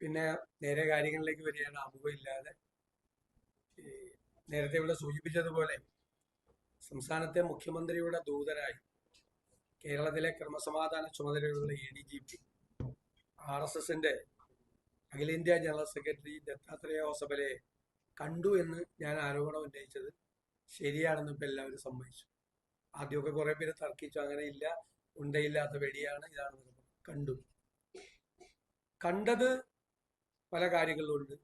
പിന്നെ നേരെ കാര്യങ്ങളിലേക്ക് വരികയാണ് അമുഖമില്ലാതെ നേരത്തെ ഇവിടെ സൂചിപ്പിച്ചതുപോലെ സംസ്ഥാനത്തെ മുഖ്യമന്ത്രിയുടെ ദൂതരായി കേരളത്തിലെ ക്രമസമാധാന ചുമതലയുള്ള A D G P R S എസിന്റെ അഖിലേന്ത്യാ ജനറൽ സെക്രട്ടറി ദത്താത്രേയ ഹോസബലയെ കണ്ടു എന്ന് ഞാൻ ആരോപണം ഉന്നയിച്ചത് ശരിയാണെന്ന് ഇപ്പം എല്ലാവരും സമ്മതിച്ചു ആദ്യമൊക്കെ കുറെ പേര് തർക്കിച്ചു അങ്ങനെ ഇല്ല ഉണ്ടയില്ലാത്ത വെടിയാണ് ഇതാണ്. കണ്ടു കണ്ടത് പല കാര്യങ്ങളിലുണ്ട്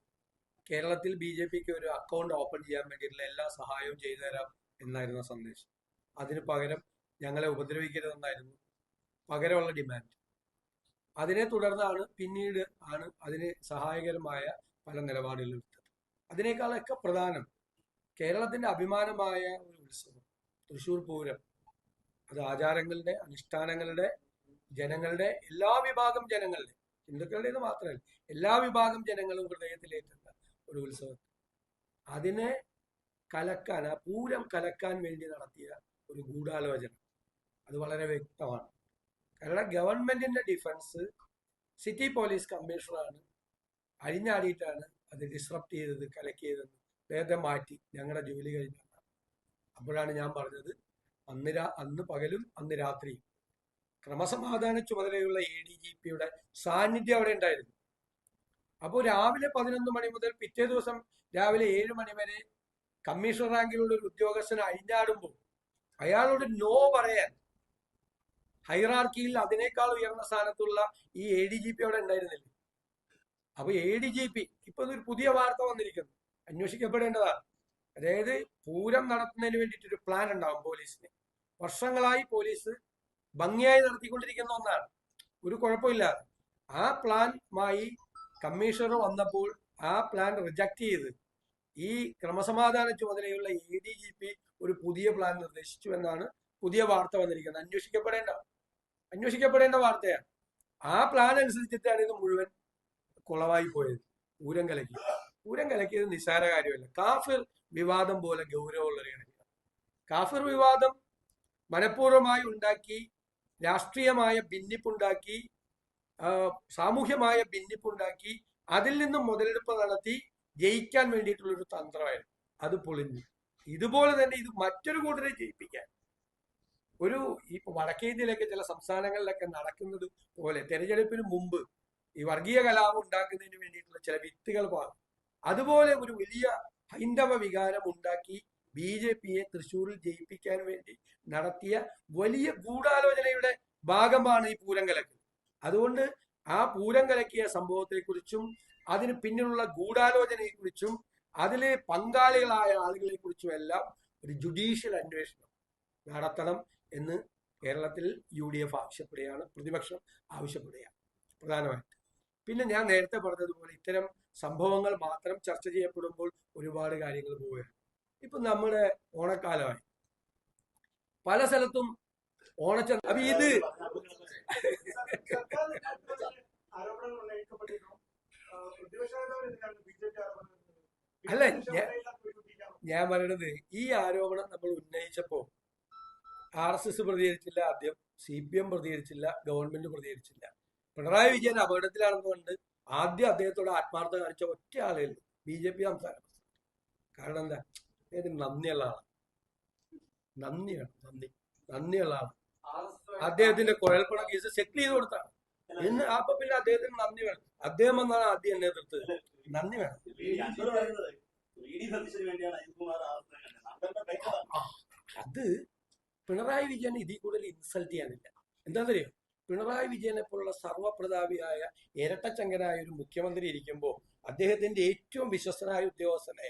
കേരളത്തിൽ ബി ജെ പിക്ക് ഒരു അക്കൗണ്ട് ഓപ്പൺ ചെയ്യാൻ വേണ്ടിയിട്ടുള്ള എല്ലാ സഹായവും ചെയ്തു തരാം എന്നായിരുന്നു സന്ദേശം. അതിന് പകരം ഞങ്ങളെ ഉപദ്രവിക്കരുതെന്നായിരുന്നു പകരമുള്ള ഡിമാൻഡ് അതിനെ തുടർന്നാണ് പിന്നീട് ആണ് അതിന് സഹായകരമായ പല നിലപാടുകൾ എടുത്തത്. അതിനേക്കാളൊക്കെ പ്രധാനം കേരളത്തിന്റെ അഭിമാനമായ ഒരു ഉത്സവം തൃശൂർ പൂരം. അത് ആചാരങ്ങളുടെ അനുഷ്ഠാനങ്ങളുടെ ജനങ്ങളുടെ എല്ലാ വിഭാഗം ജനങ്ങളുടെ ഹിന്ദുക്കളുടേത് മാത്രമല്ല എല്ലാ വിഭാഗം ജനങ്ങളും ഹൃദയത്തിലേറ്റുന്ന ഒരു ഉത്സവം. അതിനെ കലക്കാൻ ആ പൂരം കലക്കാൻ വേണ്ടി നടത്തിയ ഒരു ഗൂഢാലോചന. അത് വളരെ വ്യക്തമാണ്. കാരണം ഗവൺമെന്റിന്റെ ഡിഫൻസ് സിറ്റി പോലീസ് കമ്മീഷണറാണ് അഴിഞ്ഞാടിയിട്ടാണ് അത് ഡിസ്റപ്റ്റ് ചെയ്തത് കലക്കിയതെന്ന് നേരത്തെ മാറ്റി ഞങ്ങളുടെ ജോലി കഴിഞ്ഞ അപ്പോഴാണ് ഞാൻ പറഞ്ഞത് അന്ന് അന്ന് പകലും അന്ന് രാത്രിയും. ക്രമസമാധാന ചുമതലയുള്ള എ ഡി ജി പിയുടെ സാന്നിധ്യം അവിടെ ഉണ്ടായിരുന്നു. അപ്പോൾ രാവിലെ പതിനൊന്ന് മണി മുതൽ പിറ്റേ ദിവസം രാവിലെ ഏഴ് മണി വരെ കമ്മീഷണർ റാങ്കിലുള്ള ഒരു ഉദ്യോഗസ്ഥൻ അഴിഞ്ഞാടുമ്പോൾ അയാളോട് നോ പറയാൻ ഹൈറാർക്കിയിൽ അതിനേക്കാൾ ഉയർന്ന സ്ഥാനത്തുള്ള ഈ എ ഡി ജി പി അവിടെ ഉണ്ടായിരുന്നില്ല? അപ്പൊ എ ഡി ജി പി ഇപ്പൊ ഒരു പുതിയ വാർത്ത വന്നിരിക്കുന്നു. അന്വേഷിക്കപ്പെടേണ്ടതാണ്. അതായത് പൂരം നടത്തുന്നതിന് വേണ്ടിയിട്ട് ഒരു പ്ലാൻ ഉണ്ടാവും പോലീസിന്. വർഷങ്ങളായി പോലീസ് ഭംഗിയായി നടത്തിക്കൊണ്ടിരിക്കുന്ന ഒന്നാണ്. ഒരു കുഴപ്പമില്ല. ആ പ്ലാനുമായി കമ്മീഷണർ വന്നപ്പോൾ ആ പ്ലാൻ റിജക്ട് ചെയ്ത് ഈ ക്രമസമാധാന ചുമതലയുള്ള എ ഡി ജി പി ഒരു പുതിയ പ്ലാൻ നിർദ്ദേശിച്ചു എന്നാണ് പുതിയ വാർത്ത വന്നിരിക്കുന്നത്. അന്വേഷിക്കപ്പെടേണ്ട. അന്വേഷിക്കപ്പെടേണ്ട വാർത്തയാണ്. ആ പ്ലാൻ അനുസരിച്ചിട്ടാണ് ഇത് മുഴുവൻ കുളവായി പോയത്. പൂരം കലക്കി പൂരം കലക്കിയത് നിസ്സാര കാര്യമല്ല. കാഫിർ വിവാദം പോലെ ഗൗരവമുള്ള കാഫിർ വിവാദം മനഃപൂർവമായി ഉണ്ടാക്കി രാഷ്ട്രീയമായ ഭിന്നിപ്പുണ്ടാക്കി സാമൂഹ്യമായ ഭിന്നിപ്പുണ്ടാക്കി അതിൽ നിന്നും മുതലെടുപ്പ് നടത്തി ജയിക്കാൻ വേണ്ടിയിട്ടുള്ള ഒരു തന്ത്രമായിരുന്നു. അത് പൊളിഞ്ഞു. ഇതുപോലെ തന്നെ ഇത് മറ്റൊരു കൂട്ടരെ ജയിപ്പിക്കാൻ. ഒരു ഇപ്പൊ വടക്കേ ഇന്ത്യയിലൊക്കെ ചില സംസ്ഥാനങ്ങളിലൊക്കെ നടക്കുന്നത് പോലെ തെരഞ്ഞെടുപ്പിന് മുമ്പ് ഈ വർഗീയ കലാപം ഉണ്ടാക്കുന്നതിന് വേണ്ടിയിട്ടുള്ള ചില വിത്തുകൾ പാകും അതുപോലെ ഒരു വലിയ ഹൈന്ദവ വികാരം ഉണ്ടാക്കി ബി ജെ പിയെ തൃശ്ശൂരിൽ ജയിപ്പിക്കാൻ വേണ്ടി നടത്തിയ വലിയ ഗൂഢാലോചനയുടെ ഭാഗമാണ് ഈ പൂരം അതുകൊണ്ട് ആ പൂരം കലക്കിയ സംഭവത്തെക്കുറിച്ചും അതിന് പിന്നിലുള്ള ഗൂഢാലോചനയെക്കുറിച്ചും അതിലെ പങ്കാളികളായ ആളുകളെ കുറിച്ചും എല്ലാം ഒരു ജുഡീഷ്യൽ അന്വേഷണം നടത്തണം എന്ന് കേരളത്തിൽ യു ഡി എഫ് ആവശ്യപ്പെടുകയാണ് പ്രതിപക്ഷം ആവശ്യപ്പെടുകയാണ് പ്രധാനമായിട്ട്. പിന്നെ ഞാൻ നേരത്തെ പറഞ്ഞതുപോലെ ഇത്തരം സംഭവങ്ങൾ മാത്രം ചർച്ച ചെയ്യപ്പെടുമ്പോൾ ഒരുപാട് കാര്യങ്ങൾ പോവുകയാണ്. ഇപ്പൊ നമ്മുടെ ഓണക്കാലമായി. പല സ്ഥലത്തും ഓണച്ച അപ്പൊ ഇത് അല്ല, ഞാൻ- പറയണത് ഈ ആരോപണം നമ്മൾ ഉന്നയിച്ചപ്പോ ആർ എസ് എസ് പ്രതികരിച്ചില്ല ആദ്യം സി പി എം പ്രതികരിച്ചില്ല ഗവൺമെന്റ് പ്രതികരിച്ചില്ല. പിണറായി വിജയൻ അപകടത്തിലാണെന്ന് കണ്ട് ആദ്യം അദ്ദേഹത്തോട് ആത്മാർത്ഥത കാണിച്ച ഒറ്റ ആളേ ബി ജെ പി സംസ്ഥാന കാരണം എന്താ? അദ്ദേഹത്തിന് നന്ദിയുള്ള ആളാണ് നന്ദിയാണ് നന്ദി. നന്ദിയുള്ള ആളാണ് അദ്ദേഹത്തിന്റെ കുഴൽപ്പണ കേസ് സെറ്റിൽ ചെയ്ത് കൊടുത്താണ് എന്ന് അപ്പൊ പിന്നെ അദ്ദേഹത്തിന് നന്ദി വേണം. അദ്ദേഹം എന്നാണ് ആദ്യം എന്നെ എതിർത്തത് നന്ദി വേണം. അത് പിണറായി വിജയൻ ഇതിൽ കൂടുതൽ ഇൻസൾട്ട് ചെയ്യാനില്ല. എന്താണെന്നറിയോ പിണറായി വിജയനെ പോലുള്ള സർവപ്രതാപിയായ ഇരട്ടച്ചങ്കനായ ഒരു മുഖ്യമന്ത്രി ഇരിക്കുമ്പോൾ അദ്ദേഹത്തിന്റെ ഏറ്റവും വിശ്വസ്തനായ ഉദ്യോഗസ്ഥനെ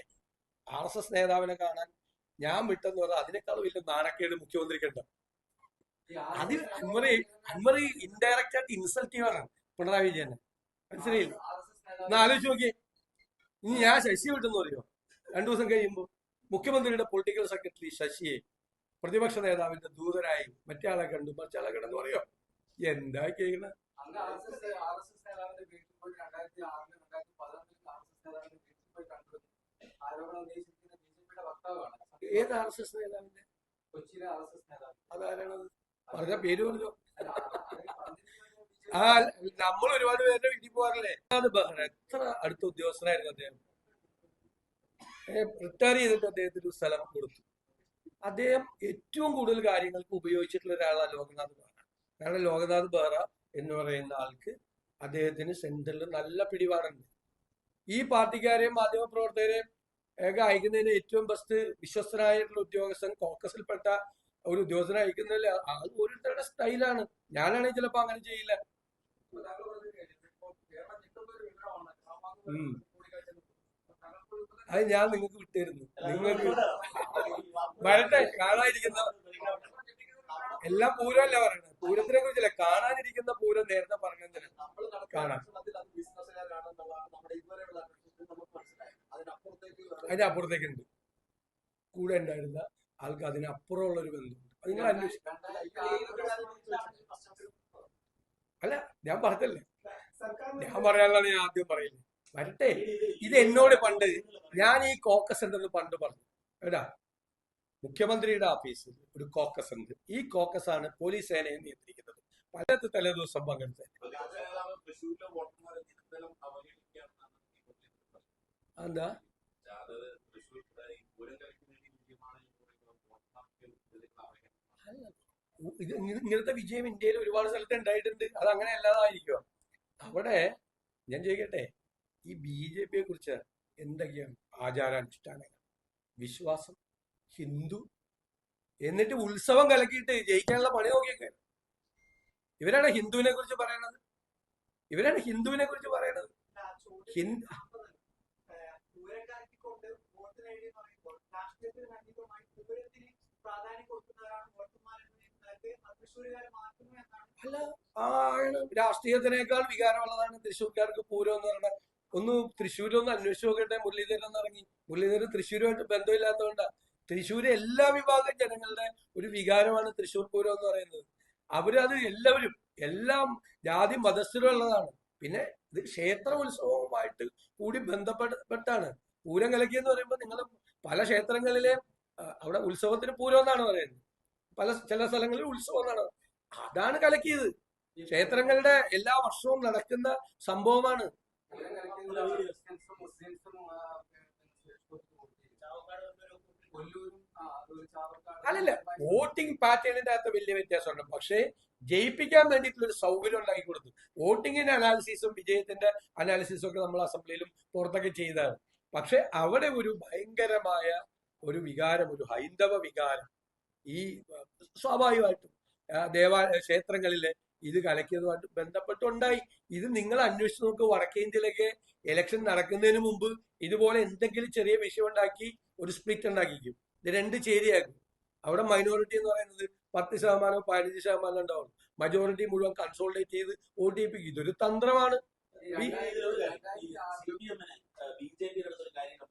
ആർ എസ് എസ് നേതാവിനെ കാണാൻ ഞാൻ വിട്ടെന്ന് പറഞ്ഞാൽ അതിനേക്കാൾ വലിയ നാണക്കേട് മുഖ്യമന്ത്രിക്കുണ്ട്. അത് അൻവർ അൻവർ ഇൻഡയറക്റ്റ് ആയിട്ട് ആണ് പിണറായി വിജയനെ മനസ്സിലായില്ല? എന്നാ ആലോചിച്ച് നോക്കി ഇനി ഞാൻ ശശി വിട്ടെന്ന് പറയോ? രണ്ടു ദിവസം കഴിയുമ്പോൾ മുഖ്യമന്ത്രിയുടെ പൊളിറ്റിക്കൽ സെക്രട്ടറി ശശിയെ പ്രതിപക്ഷ നേതാവിന്റെ ദൂതരായി മറ്റേ ആളെ കണ്ടു മറ്റേ കണ്ടെന്ന് പറയോ? എന്താ കേൾക്കണ? ആരോപണം ഉന്നയിച്ചിരിക്കുന്ന ബി ജെ പിയുടെ വക്താവാണ്. ഏത് ആർ എസ് എസ് നേതാവിന്റെ? കൊച്ചിയിലെ ആർ എസ് എസ് നേതാവ്. അതാരാണത്? പറഞ്ഞ പേര് പറഞ്ഞോ? ആ നമ്മൾ ഒരുപാട് പേരുടെ വീട്ടിൽ പോകാറില്ലേ? അത് എത്ര അടുത്ത ഉദ്യോഗസ്ഥനായിരുന്നു അദ്ദേഹം? റിട്ടയർ ചെയ്തിട്ട് അദ്ദേഹത്തിന് ഒരു സ്ഥലം കൊടുത്തു. അദ്ദേഹം ഏറ്റവും കൂടുതൽ കാര്യങ്ങൾക്ക് ഉപയോഗിച്ചിട്ടുള്ള ഒരാളാണ് ലോകനാഥ് ബെഹ്റ. കാരണം ലോകനാഥ് ബെഹ്റ എന്ന് പറയുന്ന ആൾക്ക് അദ്ദേഹത്തിന് സെൻട്രലിൽ നല്ല പിടിപാടുണ്ട്. ഈ പാർട്ടിക്കാരെയും മാധ്യമപ്രവർത്തകരെയും അയക്കുന്നതിന് ഏറ്റവും ബെസ്റ്റ് വിശ്വസ്തനായിട്ടുള്ള ഉദ്യോഗസ്ഥൻ കോക്കസിൽപ്പെട്ട ഒരു ഉദ്യോഗസ്ഥനെ അയക്കുന്നതിൽ അത് ഓരോരുത്തരുടെ സ്റ്റൈലാണ് ഞാനാണെങ്കിൽ ചിലപ്പോ അങ്ങനെ ചെയ്യില്ല. അത് ഞാൻ നിങ്ങൾക്ക് വിട്ടിരുന്നു നിങ്ങൾക്ക് വരട്ടെ കാണാതിരിക്കുന്ന എല്ലാം പൂരമല്ല പറയുന്നത് പൂരത്തിനെ കുറിച്ചല്ല? കാണാനിരിക്കുന്ന പൂരം നേരത്തെ പറഞ്ഞതിന് കാണാം. അതിനപ്പുറത്തേക്ക് അപ്പുറത്തേക്ക് അതിന്റെ അപ്പുറത്തേക്കുണ്ട്. കൂടെ ഉണ്ടായിരുന്ന ആൾക്ക് അതിനപ്പുറമുള്ള ഒരു ബന്ധമുണ്ട് അത് നിങ്ങൾ അന്വേഷിക്കും. അല്ല ഞാൻ പറഞ്ഞല്ലേ? ഞാൻ പറയാനുള്ളതാണ് ഞാൻ ആദ്യം പറയുന്നത്. വരട്ടെ. ഇത് എന്നോട് പണ്ട് ഞാൻ ഈ കോക്കസ് ഉണ്ടെന്ന് പണ്ട് പറഞ്ഞു. എടാ മുഖ്യമന്ത്രിയുടെ ഓഫീസിൽ ഒരു കോക്കസ് ഉണ്ട്. ഈ കോക്കസ് ആണ് പോലീസ് സേനയെ നിയന്ത്രിക്കുന്നത്. പലത്ത് തലേ ദിവസം പങ്കെടുത്തത് എന്താ അത് തൃശ്ശൂർ ഈ പൂരം കളിക്ക് വേണ്ടി വിജയമാണ് ഈ പറയുന്നത് വോട്ടർമാർക്ക് ഇതിലേക്ക് അവഹേളനം ഇങ്ങനത്തെ വിജയം ഇന്ത്യയിൽ ഒരുപാട് സ്ഥലത്ത് ഉണ്ടായിട്ടുണ്ട് അത് അങ്ങനെ അല്ലാതായിരിക്കുമോ അവിടെ ഞാൻ ചോദിക്കട്ടെ ഈ ബി ജെ പിയെ കുറിച്ച് എന്തൊക്കെയാണ് ആചാരാനുഷ്ഠാനങ്ങൾ വിശ്വാസം ഹിന്ദു എന്നിട്ട് ഉത്സവം കലക്കിയിട്ട് ജയിക്കാനുള്ള പണി നോക്കിയൊക്കെ ഇവരാണ് ഹിന്ദുവിനെ കുറിച്ച് പറയണത് ഇവരാണ് ഹിന്ദുവിനെ കുറിച്ച് പറയണത് ഹിന്ദു പ്രാധാന്യം അല്ല ആണ് രാഷ്ട്രീയത്തിനേക്കാൾ വികാരമുള്ളതാണ് തൃശ്ശൂർക്കാർക്ക് പൂരം എന്ന് പറയുന്നത്. ഒന്ന് തൃശ്ശൂരൊന്ന് അന്വേഷിച്ച് നോക്കട്ടെ മുരളീധരൻ ഇറങ്ങി മുരളീധരൻ തൃശ്ശൂരുമായിട്ട് ബന്ധമില്ലാത്തതുകൊണ്ട്. തൃശ്ശൂര് എല്ലാ വിഭാഗം ജനങ്ങളുടെ ഒരു വികാരമാണ് തൃശ്ശൂർ പൂരം എന്ന് പറയുന്നത്. അവരത് എല്ലാവരും എല്ലാം ജാതി മതസ്ഥരുള്ളതാണ്. പിന്നെ ഇത് ക്ഷേത്ര ഉത്സവവുമായിട്ട് കൂടി ബന്ധപ്പെട്ടാണ് പൂരം കലക്കി എന്ന് പറയുമ്പോൾ നിങ്ങൾ പല ക്ഷേത്രങ്ങളിലെ അവിടെ ഉത്സവത്തിന് പൂരം എന്നാണ് പറയുന്നത്. പല ചില സ്ഥലങ്ങളിൽ ഉത്സവം എന്നാണ് അതാണ് കലക്കിയത്. ക്ഷേത്രങ്ങളുടെ എല്ലാ വർഷവും നടക്കുന്ന സംഭവമാണ്. അല്ലല്ല വോട്ടിംഗ് പാറ്റേണിന്റെ അകത്ത് വലിയ വ്യത്യാസമുണ്ട്. പക്ഷേ ജയിപ്പിക്കാൻ വേണ്ടിയിട്ടുള്ള ഒരു സൗകര്യം ഉണ്ടാക്കി കൊടുത്തു. വോട്ടിങ്ങിന്റെ അനാലിസിസും വിജയത്തിന്റെ അനാലിസിസും ഒക്കെ നമ്മൾ അസംബ്ലിയിലും പുറത്തൊക്കെ ചെയ്തതാണ്. പക്ഷെ അവിടെ ഒരു ഭയങ്കരമായ ഒരു വികാരം ഒരു ഹൈന്ദവ വികാരം ഈ സ്വാഭാവികമായിട്ടും ദേവാലയ ക്ഷേത്രങ്ങളിൽ ഇത് കലക്കിയതുമായിട്ട് ബന്ധപ്പെട്ടുണ്ടായി. ഇത് നിങ്ങൾ അന്വേഷിച്ച് നോക്ക് വടക്കേ ഇന്ത്യയിലൊക്കെ ഇലക്ഷൻ നടക്കുന്നതിന് മുമ്പ് ഇതുപോലെ എന്തെങ്കിലും ചെറിയ വിഷയം ഉണ്ടാക്കി ഒരു സ്പ്ലിറ്റ് ഉണ്ടാക്കിക്കും. ഇത് രണ്ട് ചേരിയാക്കും. അവിടെ മൈനോറിറ്റി എന്ന് പറയുന്നത് പത്ത് ശതമാനം പതിനഞ്ച് ശതമാനം ഉണ്ടാവും. മജോറിറ്റി മുഴുവൻ കൺസോൾട്ടേറ്റ് ചെയ്ത് വോട്ട് ചെയ്യിപ്പിക്കും. ഇതൊരു തന്ത്രമാണ്. ബി ജെ പി ആറിലും